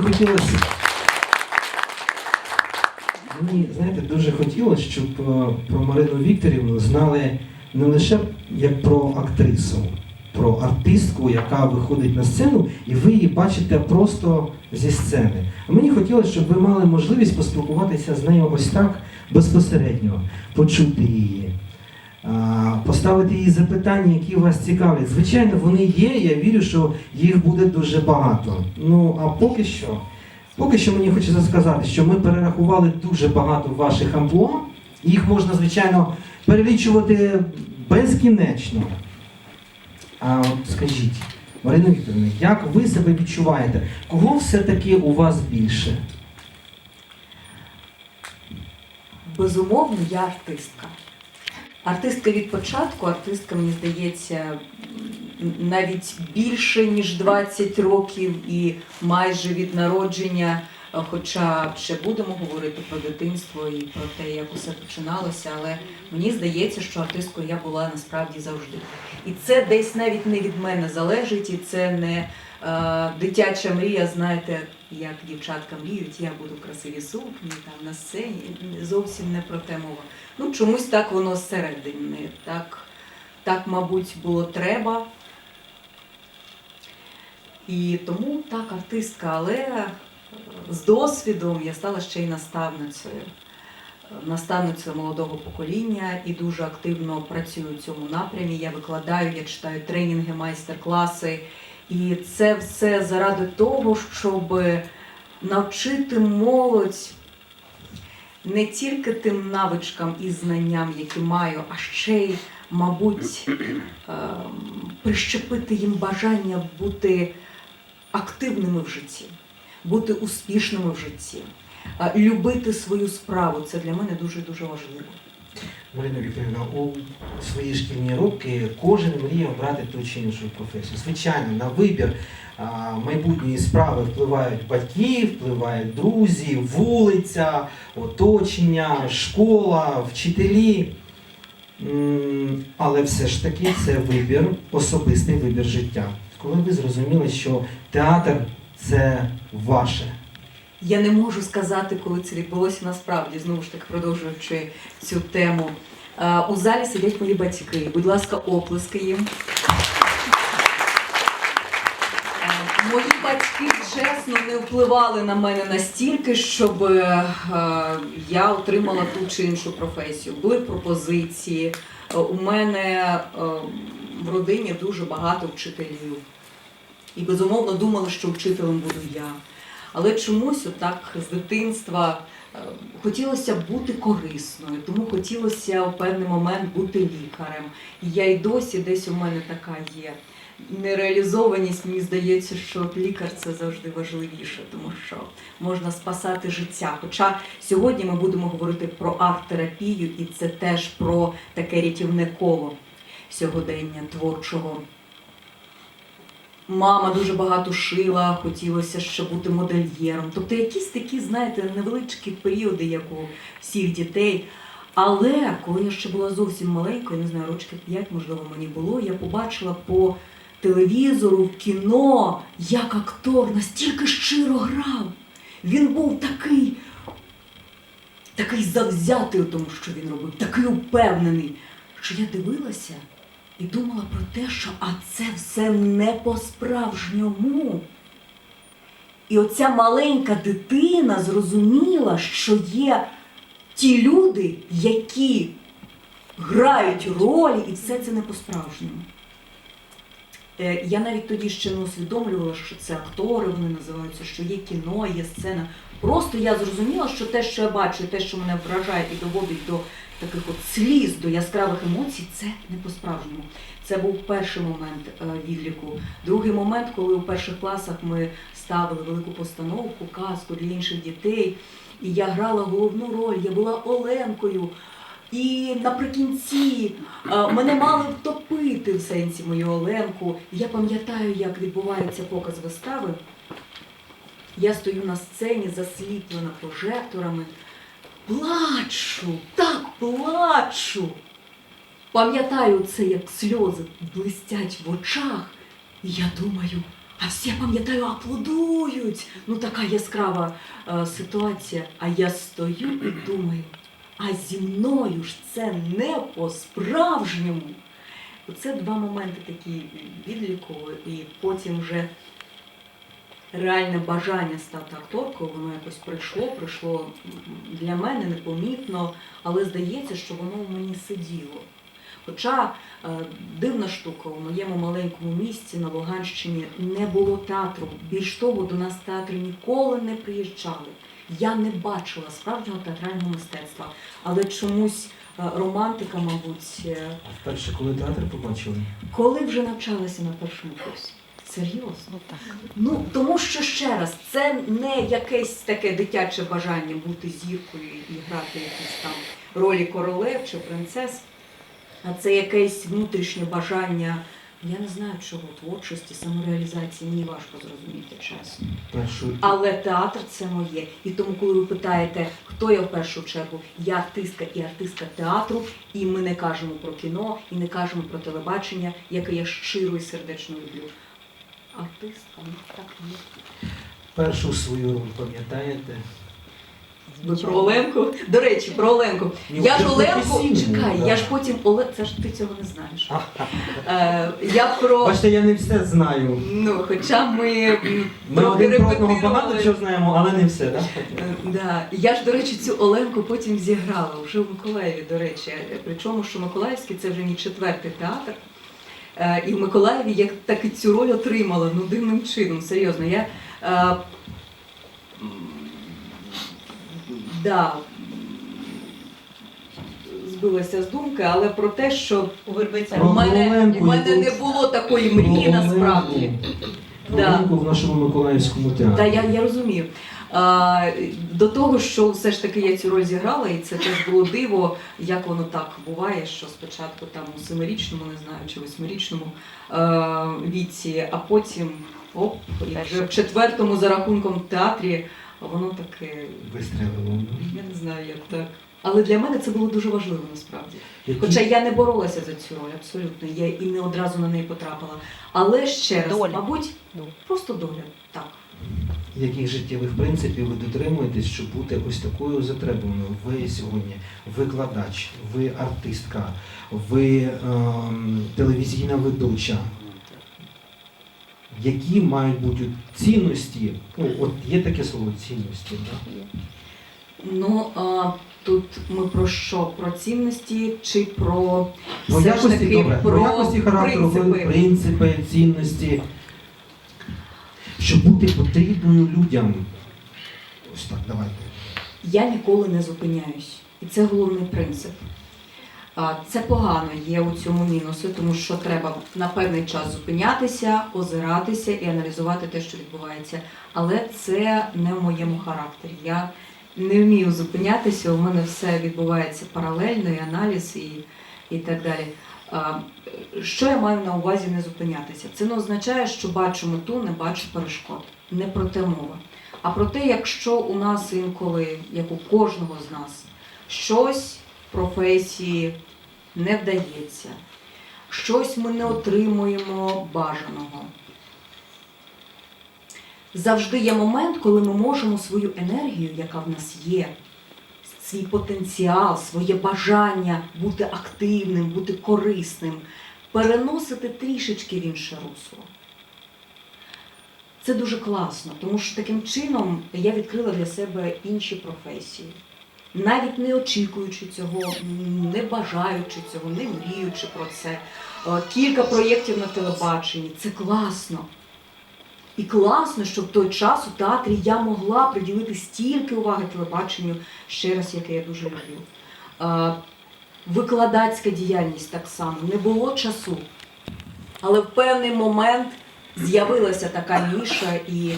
мені хотілося. Мені, знаєте, дуже хотілося, щоб е, про Марину Вікторівну знали не лише як про актрису, про артистку, яка виходить на сцену, і ви її бачите просто зі сцени. А мені хотілося, щоб ви мали можливість поспілкуватися з нею ось так безпосередньо, почути її. Поставити їй запитання, які вас цікавлять. Звичайно, вони є. Я вірю, що їх буде дуже багато. Ну а поки що, поки що мені хочеться сказати, що ми перерахували дуже багато ваших амплуа. Їх можна, звичайно, перелічувати безкінечно. А скажіть, Марина Вікторівна, як ви себе відчуваєте? Кого все-таки у вас більше? Безумовно, я артистка. Артистка від початку, артистка, мені здається, навіть більше, ніж 20 років і майже від народження. Хоча ще будемо говорити про дитинство і про те, як усе починалося, але мені здається, що артисткою я була насправді завжди. І це десь навіть не від мене залежить, і це не дитяча мрія, знаєте, як дівчатка мріють, я буду в красивій сукні там на сцені. Зовсім не про те мова. Ну, чомусь так воно зсередини. Так, так, мабуть, було треба. І тому так, артистка, але е, з досвідом я стала ще й наставницею. Е, Наставницею молодого покоління і дуже активно працюю в цьому напрямі. Я викладаю, я читаю тренінги, майстер-класи. І це все заради того, щоб навчити молодь не тільки тим навичкам і знанням, які маю, а ще й, мабуть, ем, прищепити їм бажання бути активними в житті, бути успішними в житті, е, любити свою справу. Це для мене дуже дуже важливо. Марина Вікторівна, у свої шкільні роки кожен мріє обрати ту чи іншу професію. Звичайно, на вибір майбутньої справи впливають батьки, впливають друзі, вулиця, оточення, школа, вчителі. Але все ж таки це вибір, особистий вибір життя. Коли ви зрозуміли, що театр це ваше. Я не можу сказати, коли це відбулося насправді, знову ж таки продовжуючи цю тему. Е, У залі сидять мої батьки. Будь ласка, оплески їм. Е, Мої батьки чесно не впливали на мене настільки, щоб е, я отримала ту чи іншу професію. Були пропозиції. У мене в родині дуже багато вчителів. І безумовно думали, що вчителем буду я. Але чомусь отак з дитинства е, хотілося бути корисною, тому хотілося у певний момент бути лікарем. І я й досі десь у мене така є. Нереалізованість, мені здається, що лікар це завжди важливіше, тому що можна спасати життя. Хоча сьогодні ми будемо говорити про арт-терапію, і це теж про таке рятівне коло сьогодення творчого. Мама дуже багато шила, хотілося ще бути модельєром. Тобто якісь такі, знаєте, невеличкі періоди, як у всіх дітей. Але коли я ще була зовсім маленькою, не знаю, рочки 5, можливо, мені було, я побачила по телевізору, в кіно, як актор настільки щиро грав. Він був такий, такий завзятий у тому, що він робив, такий упевнений, що я дивилася і думала про те, що а це все не по-справжньому. І оця маленька дитина зрозуміла, що є ті люди, які грають ролі, і все це не по-справжньому. Е, Я навіть тоді ще не усвідомлювала, що це актори, вони називаються, що є кіно, є сцена. Просто я зрозуміла, що те, що я бачу, те, що мене вражає і доводить до таких от сліз, до яскравих емоцій, це не по-справжньому. Це був перший момент е, відліку. Другий момент, коли у перших класах ми ставили велику постановку, казку для інших дітей, і я грала головну роль, я була Оленкою. І наприкінці е, мене мали втопити в сенсі мою Оленку. Я пам'ятаю, як відбувається показ вистави. Я стою на сцені, засліплена прожекторами. Плачу, так плачу. Пам'ятаю це, як сльози блистять в очах. І я думаю, А всі, пам'ятаю, аплодують. Ну така яскрава е, ситуація. А я стою і думаю, а зі мною ж це не по-справжньому. Це два моменти такі відліку, і потім вже реальне бажання стати акторкою, воно якось прийшло, прийшло для мене непомітно, але здається, що воно в мені сиділо. Хоча е, дивна штука, у моєму маленькому місті на Луганщині не було театру. Більш того, до нас театри ніколи не приїжджали. Я не бачила справжнього театрального мистецтва, але чомусь е, романтика, мабуть, е, А вперше, коли театр побачили? коли вже навчалася на першому курсі. Серйозно? Ну так. Ну тому що ще раз, це не якесь таке дитяче бажання бути зіркою і грати якісь там ролі королев чи принцес, а це якесь внутрішнє бажання, я не знаю чого, творчості, самореалізації, мені важко зрозуміти чесно. Але театр це моє. І тому, коли ви питаєте, хто я в першу чергу, я артистка і артистка театру, і ми не кажемо про кіно, і не кажемо про телебачення, яке я щиро і сердечно люблю. Артистка, ну так першу свою роль пам'ятаєте? Ви про Оленку? До речі, про Оленку. Ні, Я ж Оленку, професійно, чекай, да. я ж потім Оле... Це ж ти цього не знаєш. Е, я про. Бачите, я не все знаю. Ну, хоча ми, м, Ми трохи один про одного репетирували. багато чого знаємо, але не все, так? Е, Да. Я ж, до речі, цю Оленку потім зіграла вже в Миколаєві, до речі. Причому, що Миколаївський це вже мій четвертий театр. Е, І в Миколаєві я таки цю роль отримала, ну дивним чином, серйозно. Я, е, да, збилася з думки, але про те, що У Вербиця. У мене, у мене не було такої мрії насправді. Да. В нашому Миколаївському театрі. Так, я, я розумію. А, до того, що все ж таки я цю роль зіграла, і це теж було диво, як воно так буває, що спочатку там у семирічному, не знаю, чи восьмирічному е, віці, а потім оп, і вже в четвертому за рахунком театрі воно таке, Вистрелило. я не знаю, як так. Але для мене це було дуже важливо насправді. Хоча я не боролася за цю роль, абсолютно. Я і не одразу на неї потрапила. Але ще раз, Доля. мабуть, Доля. просто доля. Яких життєвих принципів ви дотримуєтесь, щоб бути ось такою затребуваною? Ви сьогодні викладач, ви артистка, ви ем, телевізійна ведуча. Які мають бути цінності? Ну, от є таке слово цінності, так? Ну а тут ми про що? Про цінності чи про Про все ж якості, таки добре, про, про якості характеру, принципи? принципи, цінності. Щоб бути потрібною людям. Ось так, давайте. Я ніколи не зупиняюсь. І це головний принцип. Це погано є у цьому мінуси, тому що треба на певний час зупинятися, озиратися і аналізувати те, що відбувається. Але це не в моєму характері. Я не вмію зупинятися, у мене все відбувається паралельно, і аналіз, і, і так далі. Що я маю на увазі не зупинятися? Це не означає, що бачу мету, не бачу перешкод. Не про те мова. А про те, якщо у нас інколи, як у кожного з нас, щось в професії не вдається, щось ми не отримуємо бажаного. Завжди є момент, коли ми можемо свою енергію, яка в нас є, свій потенціал, своє бажання бути активним, бути корисним, переносити трішечки в інше русло. Це дуже класно, тому що таким чином я відкрила для себе інші професії. Навіть не очікуючи цього, не бажаючи цього, не мріючи про це. Е, Кілька проєктів на телебаченні. Це класно. І класно, що в той час у театрі я могла приділити стільки уваги телебаченню, ще раз, яке я дуже люблю. Викладацька діяльність так само. Не було часу. Але в певний момент з'явилася така ніша, і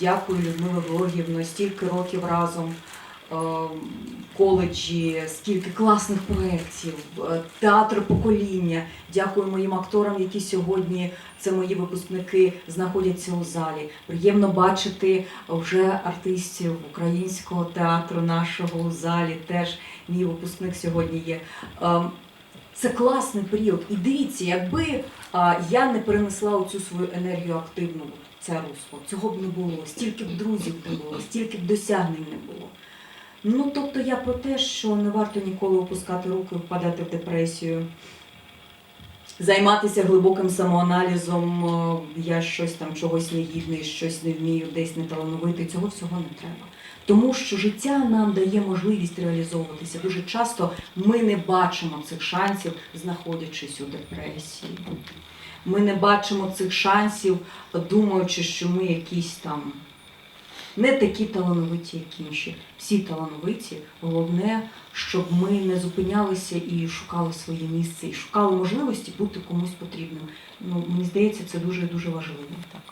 дякую Людмила Георгіївна, стільки років разом. Е, Коледжі, скільки класних проєктів, е, театр покоління. Дякую моїм акторам, які сьогодні це мої випускники знаходяться у залі. Приємно бачити вже артистів українського театру нашого у залі. Теж мій випускник сьогодні є. Ем, Це класний період. І дивіться, якби я не перенесла оцю свою енергію активну це русло, цього б не було, стільки б друзів не було, стільки б досягнень не було. Ну, тобто я про те, що не варто ніколи опускати руки, впадати в депресію, займатися глибоким самоаналізом, е, я щось там чогось не гідний, щось не вмію, десь не талановитий, цього всього не треба. Тому що життя нам дає можливість реалізовуватися. Дуже часто ми не бачимо цих шансів, знаходячись у депресії. Ми не бачимо цих шансів, думаючи, що ми якісь там не такі талановиті, як інші. Всі талановиті. Головне, щоб ми не зупинялися і шукали своє місце, і шукали можливості бути комусь потрібним. Ну, мені здається, це дуже дуже важливо. Так.